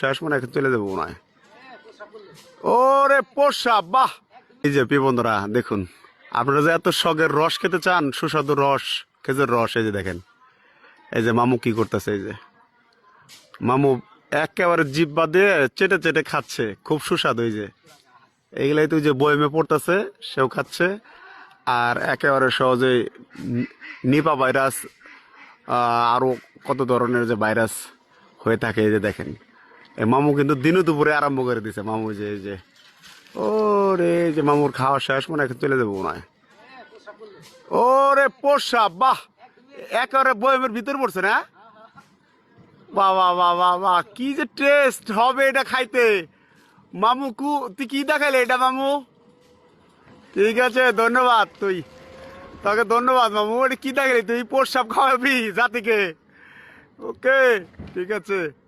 শেষ মনে চলে যাব মনে হয়। ওরে পোষা, বাহ! এই যে প্রিয় বন্ধুরা, দেখুন, আপনারা যে এত শখের রস খেতে চান, সুস্বাদু রস খেজুর রস, এই যে দেখেন, এই যে মামু কি করতেছে, এই যে। মামু একেবারে জিভ দিয়ে চেটে চেটে খাচ্ছে, খুব সুস্বাদু, এই যে। এইগুলাই তো যে বয়মে পড়তেছে, সেও খাচ্ছে, আর একেবারে সহজে নিপা ভাইরাস আরও কত ধরনের যে ভাইরাস হয়ে থাকে, এই যে দেখেন। মামু কিন্তু দিনও দুপুরে আরম্ভ করে দিছে। মামু যে যে ও রে যে মামুর খাওয়া শেষ, মনে এখন চলে যাব মনে হয়। ওরে পোষা, বাহ! একেবারে বয়মের ভিতর পড়ছে না? বাহ বাহ বাহ কি যে টেস্ট হবে এটা খাইতে। মামু কু, তুই কি দেখাইলে এটা মামু? ঠিক আছে, ধন্যবাদ তুই। তোকে ধন্যবাদ মামু, এটা কি দেখালি তুই? প্রসাব খাওয়াবি জাতিকে। ওকে, ঠিক আছে।